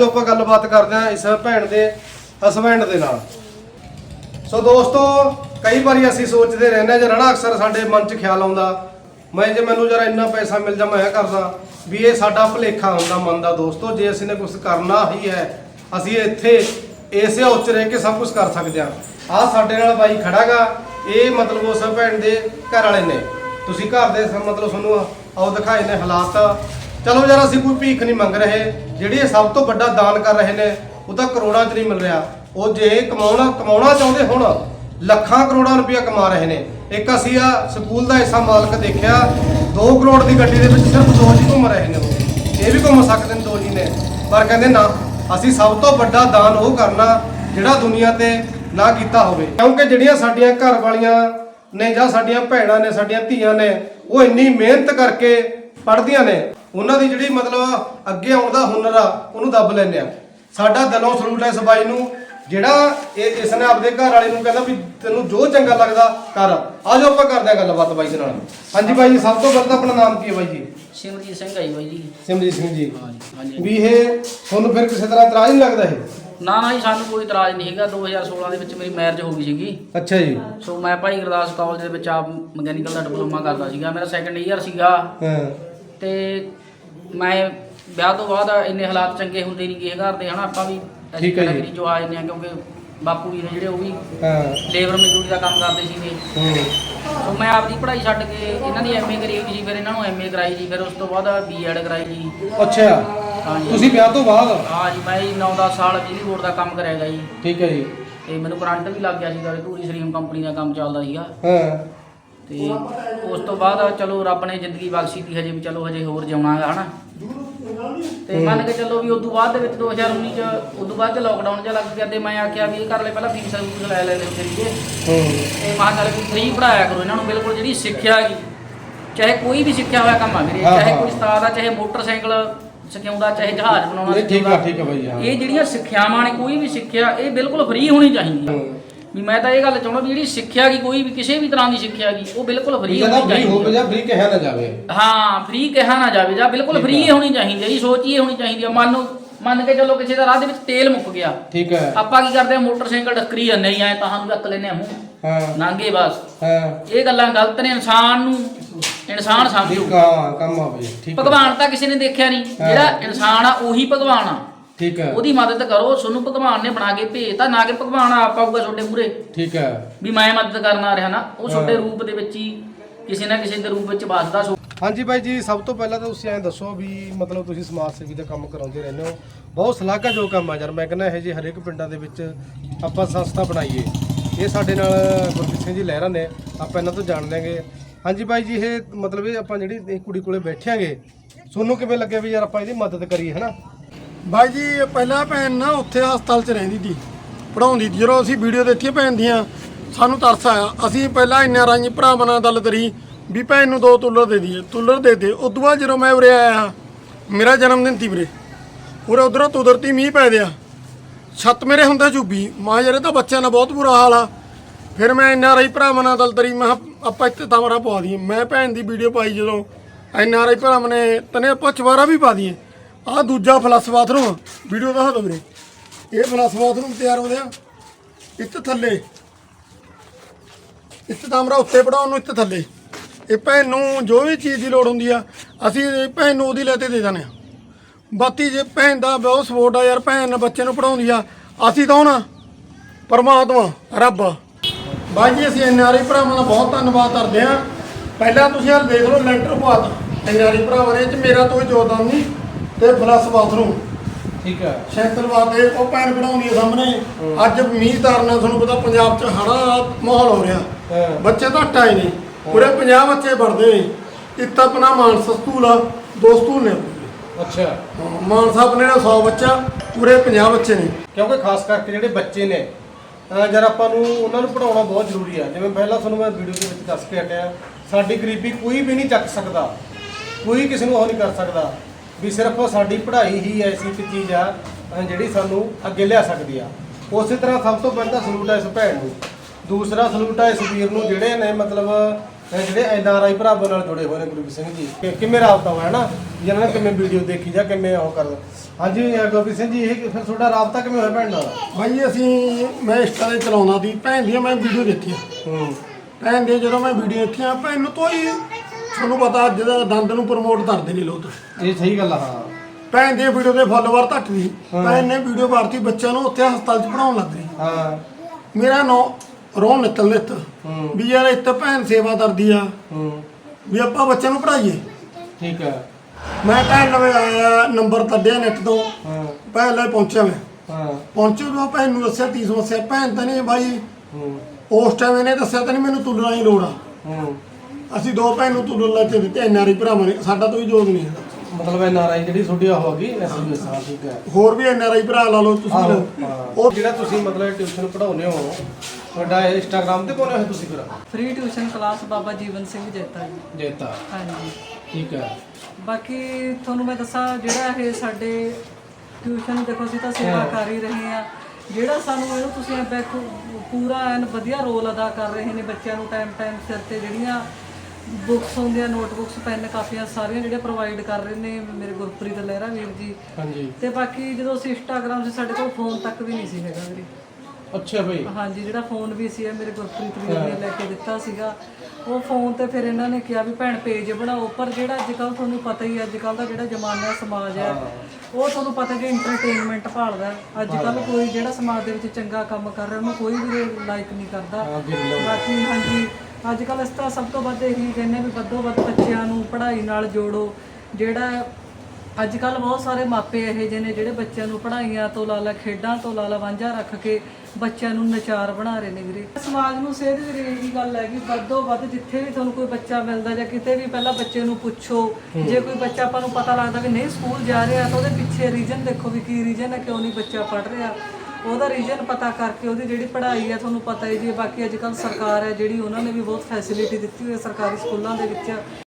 ਆਜੋ ਆਪਾਂ ਗੱਲਬਾਤ ਕਰਦੇ ਹਾਂ ਇਸ ਭੈਣ ਦੇ ਹਸਬੈਂਡ ਦੇ ਨਾਲ। ਸੋ ਦੋਸਤੋ, ਕਈ ਵਾਰੀ ਅਸੀਂ ਸੋਚਦੇ ਰਹਿੰਦੇ ਹਾਂ ਜਿਹੜਾ ਅਕਸਰ ਸਾਡੇ ਮਨ 'ਚ ਖਿਆਲ ਆਉਂਦਾ, ਮੈਂ ਜੇ ਮੈਨੂੰ ਜਰਾ ਇੰਨਾ ਪੈਸਾ ਮਿਲ ਜਾ, ਮੈਂ ਇਹ ਕਰਦਾ ਵੀ ਇਹ ਸਾਡਾ ਭੁਲੇਖਾ ਹੁੰਦਾ ਮਨ ਦਾ। ਦੋਸਤੋ, ਜੇ ਅਸੀਂ ਨੇ ਕੁਝ ਕਰਨਾ ਹੀ ਹੈ, ਅਸੀਂ ਇੱਥੇ ਇਸੇ ਉੱਚ ਰਹਿ ਕੇ ਸਭ ਕੁਝ ਕਰ ਸਕਦੇ ਹਾਂ। ਆਹ ਸਾਡੇ ਨਾਲ ਬਾਈ ਖੜਾਗਾ, ਇਹ ਮਤਲਬ ਉਸ ਭੈਣ ਦੇ ਘਰ ਵਾਲੇ ਨੇ। ਤੁਸੀਂ ਘਰ ਦੇ ਮਤਲਬ ਤੁਹਾਨੂੰ ਆਓ ਦਿਖਾਏ ਨੇ ਹਾਲਾਤ। ਚਲੋ ਯਾਰ, ਅਸੀਂ ਕੋਈ ਭੀਖ ਨਹੀਂ ਮੰਗ ਰਹੇ। ਜਿਹੜੀ ਇਹ ਸਭ ਤੋਂ ਵੱਡਾ ਦਾਨ ਕਰ ਰਹੇ ਨੇ, ਉਹ ਤਾਂ ਕਰੋੜਾਂ 'ਚ ਨਹੀਂ ਮਿਲ ਰਿਹਾ। ਉਹ ਜੇ ਕਮਾਉਣਾ ਕਮਾਉਣਾ ਚਾਹੁੰਦੇ ਹੁਣ, ਲੱਖਾਂ ਕਰੋੜਾਂ ਰੁਪਇਆ ਕਮਾ ਰਹੇ ਨੇ। ਇੱਕ ਅਸੀਂ ਆ ਸਕੂਲ ਦਾ ਹਿੱਸਾ ਮਾਲਕ ਦੇਖਿਆ 2 ਕਰੋੜ ਦੀ ਗੱਡੀ ਦੇ ਵਿੱਚ ਸਿਰਫ ਦੋ ਜੀ ਘੁੰਮ ਰਹੇ ਨੇ ਉਹ। ਇਹ ਵੀ ਘੁੰਮ ਸਕਦੇ ਨੇ ਦੋ ਜੀ ਨੇ। ਪਰ ਕਹਿੰਦੇ ਨਾ, ਅਸੀਂ ਸਭ ਤੋਂ ਵੱਡਾ ਦਾਨ ਉਹ ਕਰਨਾ, ਜਿਹੜਾ ਦੁਨੀਆ ਤੇ ਨਾ ਕੀਤਾ ਹੋਵੇ। ਕਿਉਂਕਿ ਜਿਹੜੀਆਂ ਸਾਡੀਆਂ ਘਰ ਵਾਲੀਆਂ ਨੇ ਜਾਂ ਸਾਡੀਆਂ ਭੈਣਾਂ ਨੇ, ਸਾਡੀਆਂ ਧੀਆਂ ਨੇ, ਉਹ ਇੰਨੀ ਮਿਹਨਤ ਕਰਕੇ ਪੜ੍ਹਦੀਆਂ ਨੇ। ਉਹਨਾਂ ਦੀ ਜਿਹੜੀ ਮਤਲਬ ਅੱਗੇ ਆਉਣ ਦਾ ਹੁਨਰ ਆ ਉਹਨੂੰ ਦੱਬ ਲੈਂਦੇ ਆ। ਸਾਡਾ ਦਿਲੋਂ ਸਲੂਟ ਹੈ ਇਸ ਬਾਈ ਨੂੰ ਜਿਹੜਾ ਇਹ ਇਸ ਨੇ ਆਪਦੇ ਘਰ ਵਾਲੇ ਨੂੰ ਕਹਿੰਦਾ ਵੀ ਤੈਨੂੰ ਜੋ ਚੰਗਾ ਲੱਗਦਾ ਕਰ। ਆਜੋ ਆਪਾਂ ਕਰਦੇ ਆ ਗੱਲਬਾਤ ਬਾਈ ਦੇ ਨਾਲ। ਹਾਂਜੀ ਬਾਈ ਜੀ ਸਭ ਤੋਂ ਪਹਿਲਾਂ ਆਪਣਾ ਨਾਮ ਕੀ ਹੈ ਬਾਈ ਜੀ? ਸਿਮਰਜੀਤ ਸਿੰਘ ਆਈ ਬਾਈ ਜੀ। ਸਿਮਰਜੀਤ ਸਿੰਘ ਜੀ। ਹਾਂਜੀ ਹਾਂਜੀ। ਵੀ ਇਹ ਤੁਹਾਨੂੰ ਫਿਰ ਕਿਸੇ ਤਰ੍ਹਾਂ ਇਤਰਾਜ਼ ਨਹੀਂ ਲੱਗਦਾ ਇਹ? ਨਾ ਨਾ ਜੀ ਸਾਨੂੰ ਕੋਈ ਇਤਰਾਜ਼ ਨਹੀਂ ਹੈਗਾ। 2016 ਦੇ ਵਿੱਚ ਮੇਰੀ ਮੈਰਿਜ ਹੋ ਗਈ ਸੀਗੀ। ਅੱਛਾ ਜੀ। ਸੋ ਮੈਂ ਭਾਈ ਗੁਰਦਾਸ ਕਾਲਜ ਦੇ ਵਿੱਚ ਆਪ ਮਕੈਨੀਕਲ ਦਾ ਡਿਪਲੋਮਾ ਕਰਦਾ ਸੀਗਾ। ਮੇਰਾ ਸੈਕੰਡ ਈਅਰ ਸੀਗਾ। ਹਾਂ। ਤੇ ਮੈਂ ਵਿਆਹ ਤੋਂ ਬਾਅਦ ਇੰਨੇ ਹਾਲਾਤ ਚੰਗੇ ਹੁੰਦੇ ਨਹੀਂ ਗੇ ਘਰ ਦੇ ਹਨਾ? ਆਪਾਂ ਵੀ ਠੀਕ ਹੈ ਜੀ। ਕੈਟਾਗਰੀ ਚੋਂ ਆ ਜਾਂਦੇ ਕਿਉਂਕਿ ਬਾਪੂ ਜੀ ਨੇ ਜਿਹੜੇ ਉਹ ਵੀ ਹਾਂ। ਲੇਬਰ ਮਜ਼ਦੂਰੀ ਦਾ ਕੰਮ ਕਰਦੇ ਸੀਗੇ। ਹੂੰ। ਸੋ ਮੈਂ ਆਪਦੀ ਪੜ੍ਹਾਈ ਛੱਡ ਕੇ ਇਹਨਾਂ ਦੀ ਐਮਏ ਕਰੀ ਹੋਈ ਸੀ ਫਿਰ ਇਹਨਾਂ ਨੂੰ ਐਮਏ ਕਰਾਈ ਜੀ ਫਿਰ ਉਸ ਤੋਂ ਬਾਅਦ ਬੀਐਡ ਕਰਾਈ ਜੀ। ਅੱਛਾ। ਹਾਂਜੀ। ਤੁਸੀਂ ਵਿਆਹ ਤੋਂ ਬਾਅਦ? ਹਾਂ ਜੀ ਮੈਂ 9-10 ਸਾਲ ਬਿਜਲੀ ਬੋਰਡ ਦਾ ਕੰਮ ਕਰਿਆ ਗਾ ਜੀ। ਠੀਕ ਹੈ ਜੀ। ਤੇ ਮੈਨੂੰ ਕਰੰਟ ਵੀ ਲੱਗ ਗਿਆ ਸੀਗਾ ਧੂਰੀ ਸਰੀਮ ਕੰਪਨੀ ਦਾ ਕੰਮ ਚੱਲਦਾ ਸੀਗਾ। ਹਾਂ। ਤੇ ਉਸ ਤੋਂ ਬਾਅਦ ਚਲੋ ਰੱਬ ਨੇ ਜ਼ਿੰਦਗੀ ਬਖਸ਼ੀ ਤੀ ਹਜੇ ਵੀ ਚਲੋ ਹਜੇ ਹੋਰ ਜਿਉਣਾ ਹੈ ਹਨਾ। ਤੇ ਮੰਨ ਕੇ ਚੱਲੋ ਵੀ ਉਦੋਂ ਬਾਅਦ ਦੇ ਵਿੱਚ 2019 ਚ ਉਦੋਂ ਬਾਅਦ ਚ ਲੋਕਡਾਊਨ ਜਿਹਾ ਲੱਗ ਗਿਆ ਤੇ ਮੈਂ ਆਖਿਆ ਵੀ ਇਹ ਕਰ ਲੈ ਪਹਿਲਾਂ ਫੀਸ ਫੂਸ ਲੈ ਲੈਣੇ ਕਰੀਏ ਹੂੰ। ਤੇ ਮਾਂ ਚੱਲ ਵੀ ਫ੍ਰੀ ਪੜਾਇਆ ਕਰੋ ਇਹਨਾਂ ਨੂੰ ਬਿਲਕੁਲ ਜਿਹੜੀ ਸਿੱਖਿਆ ਹੈਗੀ। ਚਾਹੇ ਕੋਈ ਵੀ ਸਿੱਖਿਆ ਹੋਇਆ ਕੰਮ ਆ ਵੀਰੇ ਹਾਂ, ਚਾਹੇ ਹਾਂ। ਕੋਈ ਉਸਤਾਦ ਆ ਚਾਹੇ ਮੋਟਰਸਾਈਕਲ ਸਿਖਾਉਂਦਾ ਚਾਹੇ ਜਹਾਜ਼ ਬਣਾਉਣਾ ਨਹੀਂ ਠੀਕ ਆ ਸਿਖਾਉਂਦਾ। ਠੀਕ ਆ ਬਾਈ ਹਾਂ। ਇਹ ਜਿਹੜੀਆਂ ਸਿੱਖਿਆਵਾਂ ਨੇ ਕੋਈ ਵੀ ਸਿੱਖਿਆ ਇਹ ਬਿਲਕੁਲ ਫ੍ਰੀ ਹੋਣੀ ਚਾਹੀਦੀ ਹੈ। ਵੀ ਮੈਂ ਤਾਂ ਇਹ ਗੱਲ ਚਾਹੁੰਦਾ ਵੀ ਜਿਹੜੀ ਸਿੱਖਿਆ ਗੀ ਕੋਈ ਵੀ ਕਿਸੇ ਵੀ ਤਰ੍ਹਾਂ ਦੀ ਸਿੱਖਿਆ ਗੀ ਉਹ ਬਿਲਕੁਲ ਫ੍ਰੀ ਹੋਣੀ ਫ੍ਰੀ ਹੋਵੇ ਚਾਹੀਦੀ ਹੈ ਜਾਂ ਫ੍ਰੀ ਕਿਹਾ ਨਾ ਜਾਵੇ। ਹਾਂ ਫ੍ਰੀ ਕਿਹਾ ਨਾ ਜਾਵੇ ਜਾਂ ਬਿਲਕੁਲ ਠੀਕ ਫ੍ਰੀ। ਹੋਣੀ ਚਾਹੀਦੀ ਹੈ ਇਹ ਸੋਚ ਹੀ ਇਹ ਹੋਣੀ ਚਾਹੀਦੀ ਹੈ ਮੰਨ ਲਓ ਮੰਨ ਕੇ ਚੱਲੋ ਕਿਸੇ ਦਾ ਰਾਹ ਦੇ ਵਿੱਚ ਤੇਲ ਮੁੱਕ ਗਿਆ। ਠੀਕ ਹੈ ਆਪਾਂ ਕੀ ਕਰਦੇ ਆ ਮੋਟਰਸਾਈਕਲ ਟੱਕਰੀ ਜਾਂਦੇ ਹੀ ਆਏ ਤਾਂ ਸਾਨੂੰ ਚੱਕ ਲੈਨੇ ਆ ਮੂੰਹ। ਹਾਂ। ਨਾਂਗੇ ਬਸ। ਹਾਂ। ਇਹ ਗੱਲਾਂ ਗਲਤ ਨੇ ਇਨਸਾਨ ਨੂੰ ਇਨਸਾਨ ਸਮਝੋ। ਠੀਕ ਆ ਕੰਮ ਠੀਕ। ਭਗਵਾਨ ਤਾਂ ਕਿਸੇ ਨੇ ਦੇਖਿਆ ਨਹੀਂ। ਹਾਂ। ਜਿਹੜਾ ਇਨਸਾਨ ਆ ਉਹੀ ਭਗਵਾਨ ਆ। ਠੀਕ ਹੈ ਉਹਦੀ ਮਦਦ ਕਰੋ ਤੁਹਾਨੂੰ ਭਗਵਾਨ ਨੇ ਬਣਾ ਕੇ ਭੇਜਤਾ ਨਾ ਕਿ ਭਗਵਾਨ ਆਪ ਆਊਗਾ ਤੁਹਾਡੇ ਮੂਰੇ ਠੀਕ ਹੈ ਵੀ ਮੈਂ ਮਦਦ ਕਰਨ ਆ ਰਿਹਾ ਨਾ ਉਹ ਤੁਹਾਡੇ ਹਾਂ। ਰੂਪ ਦੇ ਵਿੱਚ ਹੀ ਕਿਸੇ ਨਾ ਕਿਸੇ ਦੇ ਰੂਪ ਵਿੱਚ ਵੱਸਦਾ ਸੋ ਹਾਂਜੀ ਬਾਈ ਜੀ ਸਭ ਤੋਂ ਪਹਿਲਾਂ ਤਾਂ ਤੁਸੀਂ ਐਂ ਦੱਸੋ ਵੀ ਮਤਲਬ ਤੁਸੀਂ ਸਮਾਜ ਸੇਵੀ ਦਾ ਕੰਮ ਕਰਾਉਂਦੇ ਰਹਿੰਦੇ ਹੋ। ਬਹੁਤ ਸਲਾਘਾ ਜੋ ਕੰਮ ਆ ਯਾਰ ਮੈਂ ਕਹਿੰਦਾ ਇਹ ਜੇ ਹਰੇਕ ਪਿੰਡਾਂ ਦੇ ਵਿੱਚ ਆਪਾਂ ਸੰਸਥਾ ਬਣਾਈਏ। ਇਹ ਸਾਡੇ ਨਾਲ ਗੁਰਪ੍ਰੀਤ ਸਿੰਘ ਜੀ ਲਹਿਰਾ ਨੇ ਆਪਾਂ ਇਹਨਾਂ ਤੋਂ ਜਾਣ ਲਾਂਗੇ। ਹਾਂਜੀ ਬਾਈ ਜੀ, ਇਹ ਮਤਲਬ ਇਹ ਆਪਾਂ ਜਿਹੜੀ ਇਹ ਕੁੜੀ ਕੋਲੇ ਬੈਠਿਆਂਗੇ, ਤੁਹਾਨੂੰ ਕਿਵੇਂ ਲੱਗਿਆ ਵੀ ਯਾਰ ਆਪਾਂ ਇਹਦੀ ਮਦਦ ਕਰੀਏ, ਹਨਾ? ਬਾਈ ਜੀ, ਇਹ ਪਹਿਲਾਂ ਭੈਣ ਨਾ ਉੱਥੇ ਹਸਪਤਾਲ 'ਚ ਰਹਿੰਦੀ ਸੀ ਪੜਾਉਂਦੀ ਸੀ। ਜਦੋਂ ਅਸੀਂ ਵੀਡੀਓ ਦੇਖੀ ਭੈਣ ਦੀਆਂ, ਸਾਨੂੰ ਤਰਸ ਆਇਆ। ਅਸੀਂ ਪਹਿਲਾਂ ਇੰਨਾ ਰਾਈ ਭਰਾਵਾਂ ਨਾਲ ਗੱਲ ਕਰੀ ਵੀ ਭੈਣ ਨੂੰ ਦੋ ਤੁਲਰ ਦੇ ਦਈਏ। ਤੁਲਰ ਦੇ ਦੇ। ਤੋਂ ਬਾਅਦ ਜਦੋਂ ਮੈਂ ਉਰੇ ਆਇਆ, ਮੇਰਾ ਜਨਮ ਦਿਨ ਸੀ ਵੀਰੇ। ਉਰੇ ਉਧਰੋਂ ਕੁਦਰਤੀ ਮੀਂਹ ਪੈ ਗਿਆ ਛੱਤ ਮੇਰੇ ਹੁੰਦਾ ਚੁੱਬੀ ਮਾਂ, ਯਾਰ ਇਹ ਤਾਂ ਬੱਚਿਆਂ ਦਾ ਬਹੁਤ ਬੁਰਾ ਹਾਲ ਆ। ਫਿਰ ਮੈਂ ਇੰਨਾ ਰਾਈ ਭਰਾਵਾਂ ਨਾਲ ਗੱਲ ਕਰੀ ਮੈਂ ਕਿਹਾ ਆਪਾਂ ਇੱਥੇ ਤਾਮਰਾ ਪਵਾ ਦਈਏ। ਮੈਂ ਭੈਣ ਦੀ ਵੀਡੀਓ ਪਾਈ ਜਦੋਂ, ਇੰਨ ਆਰ ਆਈ ਭਰਾਵਾਂ ਨੇ, ਤਨੇ ਆਪਾਂ ਚਵਾਰਾ ਵੀ ਪਾ ਦਈਏ। ਆਹ ਦੂਜਾ ਫਲੱਸ ਬਾਥਰੂਮ ਵੀਡੀਓ ਦਾ ਹੱਥ ਵੀਰੇ। ਇਹ ਫਲੱਸ ਬਾਥਰੂਮ ਤਿਆਰ ਹੋ ਗਿਆ ਇੱਥੇ ਥੱਲੇ। ਇੱਥੇ ਤਾਮਰਾ ਉੱਤੇ ਪੜਾਉਣ ਨੂੰ, ਇੱਥੇ ਥੱਲੇ। ਇਹ ਭੈਣ ਨੂੰ ਜੋ ਵੀ ਚੀਜ਼ ਦੀ ਲੋੜ ਹੁੰਦੀ ਆ, ਅਸੀਂ ਭੈਣ ਨੂੰ ਉਹਦੀ ਲੈ ਤੇ ਦੇ ਦਿੰਦੇ ਆ। ਬਾਕੀ ਜੇ ਭੈਣ ਦਾ ਬਹੁਤ ਸਪੋਰਟ ਆ ਯਾਰ, ਭੈਣ ਬੱਚੇ ਨੂੰ ਪੜਾਉਂਦੀ ਆ, ਅਸੀਂ ਤਾਂ ਹੁਣ ਪਰਮਾਤਮਾ, ਰੱਬ ਬਾਈ ਜੀ ਅਸੀਂ ਐਨਆਰਆਈ ਭਰਾਵਾਂ ਦਾ ਬਹੁਤ ਧੰਨਵਾਦ ਕਰਦੇ ਆ ਪਹਿਲਾਂ ਤੁਸੀਂ ਹਾਲ ਦੇਖ ਲਓ ਲੈਂਟਰ ਪਵਾਤਾ ਐਨਆਰਆਈ ਭਰਾਵਾਂ ਨੇ ਇਹ 'ਚ ਮੇਰਾ ਕੋਈ ਯੋਗਦਾਨ ਨਹੀਂ ਤੇ ਪਲੱਸ ਬਾਥਰੂਮ ਠੀਕ ਹੈ। ਸਾਈਕਲ ਵਾਤੇ ਉਹ ਭੈਣ ਬਣਾਉਂਦੀ ਆ ਸਾਹਮਣੇ। ਅੱਜ ਮੀਂਹ ਤਾਰਨਾ ਤੁਹਾਨੂੰ ਪਤਾ ਪੰਜਾਬ 'ਚ ਹੜਾ ਮਾਹੌਲ ਹੋ ਰਿਹਾ। ਹਾਂ। ਬੱਚੇ ਤਾਂ ਹਟਾਏ ਨੇ ਪੂਰੇ 50 ਬੱਚੇ ਪੜ੍ਹਦੇ ਨੇ। ਇੱਕ ਆਪਣਾ ਮਾਨਸਾ ਸਕੂਲ ਆ ਦੋ ਸਕੂਲ ਨੇ। ਅੱਛਾ। ਹਾਂ, ਮਾਨਸਾ ਆਪਣੇ ਨਾਲ 100 ਬੱਚਾ ਪੂਰੇ 50 ਬੱਚੇ ਨੇ। ਕਿਉਂਕਿ ਖਾਸ ਕਰਕੇ ਜਿਹੜੇ ਬੱਚੇ ਨੇ ਜਦ ਆਪਾਂ ਨੂੰ ਉਹਨਾਂ ਨੂੰ ਪੜਾਉਣਾ ਬਹੁਤ ਜ਼ਰੂਰੀ ਆ। ਜਿਵੇਂ ਪਹਿਲਾਂ ਤੁਹਾਨੂੰ ਮੈਂ ਵੀਡੀਓ ਦੇ ਵਿੱਚ ਦੱਸ ਕੇ ਹਟਿਆ, ਸਾਡੀ ਗਰੀਬੀ ਕੋਈ ਵੀ ਨਹੀਂ ਚੱਕ ਸਕਦਾ। ਕੋਈ ਕਿਸੇ ਨੂੰ ਉਹ ਨਹੀਂ ਕਰ ਸਕਦਾ ਵੀ ਸਿਰਫ ਸਾਡੀ ਪੜ੍ਹਾਈ ਹੀ ਐਸੀ ਇੱਕ ਚੀਜ਼ ਆ ਜਿਹੜੀ ਸਾਨੂੰ ਅੱਗੇ ਲਿਆ ਸਕਦੀ ਆ। ਉਸੇ ਤਰ੍ਹਾਂ ਸਭ ਤੋਂ ਪਹਿਲਾਂ ਸਲੂਟ ਹੈ ਇਸ ਭੈਣ ਨੂੰ। ਦੂਸਰਾ ਸਲੂਟ ਹੈ ਇਸ ਵੀਰ ਨੂੰ, ਜਿਹੜੇ ਨੇ ਮਤਲਬ ਇਹ ਜਿਹੜੇ ਐਨਆਰਆਈ ਭਰਾਵਾਂ ਨਾਲ ਜੁੜੇ ਹੋਏ ਨੇ ਗੁਰਬੀਰ ਸਿੰਘ ਜੀ। ਕਿ- ਕਿਵੇਂ ਰਾਬਤਾ ਹੋਇਆ ਨਾ ਵੀ ਇਹਨਾਂ ਨੇ ਕਿਵੇਂ ਵੀਡੀਓ ਦੇਖੀ ਜਾਂ ਕਿਵੇਂ ਉਹ ਕਰਦਾ ਹਾਂਜੀ ਅ, ਗੁਰਬੀਰ ਸਿੰਘ ਜੀ ਇਹ ਫਿਰ ਤੁਹਾਡਾ ਰਾਬਤਾ ਕਿਵੇਂ ਹੋਇਆ ਭੈਣ ਨਾਲ? ਭਾਈ ਅਸੀਂ ਮੈਂ ਇੰਸਟਾ ਤੇ ਚਲਾਉਂਦਾ ਸੀ। ਭੈਣ ਦੀਆਂ ਮੈਂ ਵੀਡੀਓ ਦੇਖੀਆਂ। ਹੂੰ। ਭੈਣ ਦੀਆਂ ਜਦੋਂ ਮੈਂ ਵੀਡੀਓ ਦੇਖੀਆਂ ਭੈਣ ਨੂੰ ਤੋਂ ਹੀ ਤੁਹਾਨੂੰ ਪਤਾ ਅੱਜ ਦਾ ਦੰਦ ਨੂੰ ਪ੍ਰਮੋਟ ਕਰਦੇ ਨਹੀਂ ਲੋਕ। ਇਹ ਸਹੀ ਗੱਲ ਆ ਹਾਂ। ਭੈਣ ਦੀ ਵੀਡੀਓ ਦੇ ਫਾਲੋਵਰ ਘੱਟ ਸੀ। ਭੈਣ ਨੇ ਵੀਡੀਓ ਪਾਰਤੀ ਬੱਚਿਆਂ ਨੂੰ ਉੱਥੇ ਹਸਪਤਾਲ 'ਚ ਪੜਾਉਣ ਲੱਗ ਗਈ। ਹਾਂ। ਮੇਰਾ ਨਾਂ ਰੋਣ ਨਿਕਲ ਨਿੱਤ। ਹੂੰ। ਵੀ ਯਾਰ ਇੱਥੇ ਭੈਣ ਸੇਵਾ ਕਰਦੀ ਆ। ਹੂੰ। ਵੀ ਆਪਾਂ ਬੱਚਿਆਂ ਨੂੰ ਪੜਾਈਏ ਠੀਕ ਹੈ ਮੈਂ ਭੈਣ ਲਵੇ ਆਇਆ ਨੰਬਰ ਕੱਢਿਆ ਨੈਟ ਤੋਂ। ਹਾਂ। ਭੈਣ ਲੈ ਪਹੁੰਚਿਆ ਮੈਂ। ਹਾਂ। ਪਹੁੰਚੇ ਤੋਂ ਭੈਣ ਨੂੰ ਦੱਸਿਆ ਤੀ ਸਮੱਸਿਆ ਭੈਣ ਤਾਂ ਨਹੀਂ ਬਾਈ। ਹੂੰ। ਉਸ ਟਾਈਮ ਇਹਨੇ ਦੱਸਿਆ ਤਾਂ ਨਹੀਂ ਮੈਨੂੰ ਤੁਲਣਾ ਹੀ ਲੋੜ ਆ। ਹੂੰ। ਅਸੀਂ ਦੋ ਭੈਣ ਨੂੰ ਤੁਲਣ ਲੈ ਕੇ ਦਿੱਤੇ ਐਨਆਰਆਈ ਭਰਾਵਾਂ ਨੇ। ਸਾਡਾ ਤੋਂ ਹੀ ਯੋਗ ਨਹੀਂ ਹੈਗਾ। ਮਤਲਬ ਐਨਆਰਆਈ ਜਿਹੜੀ ਤੁਹਾਡੀ ਹੋ ਗਈ ਐਸਬੀਐਸ ਹਾਂ ਠੀਕ ਹੈ ਹੋਰ ਵੀ ਐਨਆਰਆਈ ਭਰਾ ਲਾ ਲਓ ਤੁਸੀਂ। ਹਾਂ। ਉਹ ਜਿਹੜਾ ਤੁਸੀਂ ਮਤਲਬ ਟਿਊਸ਼ਨ ਪੜਾਉਂਦੇ ਹੋ ਤੁਹਾਡਾ ਇੰਸਟਾਗ੍ਰam ਤੇ ਪਾਉਂਦੇ ਹੋ ਤੁਸੀਂ ਫਿਰ? Free tuition class Baba Jeevan Singh ਜੇਤਾ ji. ਦੇਤਾ ਹਾਂਜੀ। ਠੀਕ ਹੈ। ਬਾਕੀ ਤੁਹਾਨੂੰ ਮੈਂ ਦੱਸਾਂ ਜਿਹੜਾ ਇਹ ਸਾਡੇ ਟਿਊਸ਼ਨ ਦੇਖੋ ਅਸੀਂ ਤਾਂ ਸੇਵਾ ਕਰ ਹੀ ਰਹੇ ਆ ਜਿਹੜਾ ਸਾਨੂੰ ਇਹਨੂੰ ਤੁਸੀਂ ਬੈਕ ਪੂਰਾ ਐਨ ਵਧੀਆ ਰੋਲ ਅਦਾ ਕਰ ਰਹੇ ਨੇ ਬੱਚਿਆਂ ਨੂੰ ਟਾਈਮ ਟਾਈਮ ਸਿਰ ਤੇ ਜਿਹੜੀਆਂ ਬੁੱਕਸ ਹੁੰਦੀਆਂ ਨੋਟਬੁੱਕਸ ਪੈਨ ਕਾਪੀਆਂ ਸਾਰੀਆਂ ਜਿਹੜੀਆਂ ਪ੍ਰੋਵਾਈਡ ਕਰ ਰਹੇ ਨੇ ਮੇਰੇ ਗੁਰਪ੍ਰੀਤ ਲਹਿਰਾ ਵੀਰ ਜੀ। ਹਾਂਜੀ। ਤੇ ਬਾਕੀ ਜਦੋਂ ਅਸੀਂ ਇੰਸਟਾਗ੍ਰਾਮ 'ਤੇ ਸਾਡੇ ਕੋਲ ਫੋਨ ਤੱਕ ਵੀ ਨਹੀਂ ਸੀ ਹੈਗਾ ਵੀਰੇ। ਅੱਛਾ ਭਾਈ ਹਾਂਜੀ ਜਿਹੜਾ ਫੋਨ ਵੀ ਸੀ ਇਹ ਮੇਰੇ ਗੁਰਪ੍ਰੀਤ ਵੀਰ ਨੇ ਲੈ ਕੇ ਦਿੱਤਾ ਸੀਗਾ। ਉਹ ਫੋਨ ਤੇ ਫਿਰ ਇਹਨਾਂ ਨੇ ਕਿਹਾ ਵੀ ਭੈਣ ਪੇਜ ਬਣਾਓ ਪਰ ਜਿਹੜਾ ਅੱਜ ਕੱਲ ਤੁਹਾਨੂੰ ਪਤਾ ਹੀ ਅੱਜ ਕੱਲ ਦਾ ਜਿਹੜਾ ਜ਼ਮਾਨਾ ਸਮਾਜ ਹੈ ਉਹ ਤੁਹਾਨੂੰ ਪਤਾ ਕਿ ਇੰਟਰਟੇਨਮੈਂਟ ਭਾਲਦਾ ਅੱਜ ਕੱਲ ਕੋਈ ਜਿਹੜਾ ਸਮਾਜ ਦੇ ਵਿੱਚ ਚੰਗਾ ਕੰਮ ਕਰ ਰਿਹਾ ਉਹਨੂੰ ਕੋਈ ਵੀ ਲਾਈਕ ਨਹੀਂ ਕਰਦਾ। ਬਾਕੀ ਹਾਂਜੀ ਅੱਜ ਕੱਲ ਇਸ ਤਰ੍ਹਾਂ ਸਭ ਤੋਂ ਵੱਧ ਇਹੀ ਕਹਿੰਦੇ ਵੀ ਵੱਧੋ ਵੱਧ ਬੱਚਿਆਂ ਨੂੰ ਪੜ੍ਹਾਈ ਨਾਲ ਜੋੜੋ। ਜਿਹੜਾ ਅੱਜ ਕੱਲ ਬਹੁਤ ਸਾਰੇ ਮਾਪੇ ਇਹੋ ਜਿਹੇ ਨੇ ਜਿਹੜੇ ਬੱਚਿਆਂ ਨੂੰ ਪੜ੍ਹਾਈਆਂ ਤੋਂ ਲਾਲਾ ਖੇਡਾਂ ਤੋਂ ਲਾਲਾ ਵਾਂਝਾ ਰੱਖ ਕੇ ਬੱਚਿਆਂ ਨੂੰ ਨਚਾਰ ਬਣਾ ਰਹੇ ਨੇ ਵੀਰੇ। ਸਮਾਜ ਨੂੰ ਸੇਧ ਵੀਰੇ ਇਹੀ ਗੱਲ ਹੈ ਕਿ ਵੱਧੋ ਵੱਧ ਜਿੱਥੇ ਵੀ ਤੁਹਾਨੂੰ ਕੋਈ ਬੱਚਾ ਮਿਲਦਾ ਜਾਂ ਕਿਤੇ ਵੀ ਪਹਿਲਾਂ ਬੱਚੇ ਨੂੰ ਪੁੱਛੋ ਜੇ ਕੋਈ ਬੱਚਾ ਆਪਾਂ ਨੂੰ ਪਤਾ ਲੱਗਦਾ ਵੀ ਨਹੀਂ ਸਕੂਲ ਜਾ ਰਿਹਾ ਤਾਂ ਉਹਦੇ ਪਿੱਛੇ ਰੀਜ਼ਨ ਦੇਖੋ ਵੀ ਕੀ ਰੀਜ਼ਨ ਹੈ ਕਿਉਂ ਨਹੀਂ ਬੱਚਾ ਪੜ੍ਹ ਰਿਹਾ। ਉਹਦਾ ਰੀਜ਼ਨ ਪਤਾ ਕਰਕੇ ਉਹਦੀ ਜਿਹੜੀ ਪੜ੍ਹਾਈ ਹੈ ਤੁਹਾਨੂੰ ਪਤਾ ਹੀ ਜੀ ਬਾਕੀ ਅੱਜ ਕੱਲ ਸਰਕਾਰ ਹੈ ਜਿਹੜੀ ਉਹਨਾਂ ਨੇ ਵੀ ਬਹੁਤ ਫੈਸਿਲਿਟੀ ਦਿੱਤੀ ਹੋਈ ਹੈ ਸਰਕਾਰੀ ਸਕੂਲਾਂ ਦੇ ਵਿੱਚ।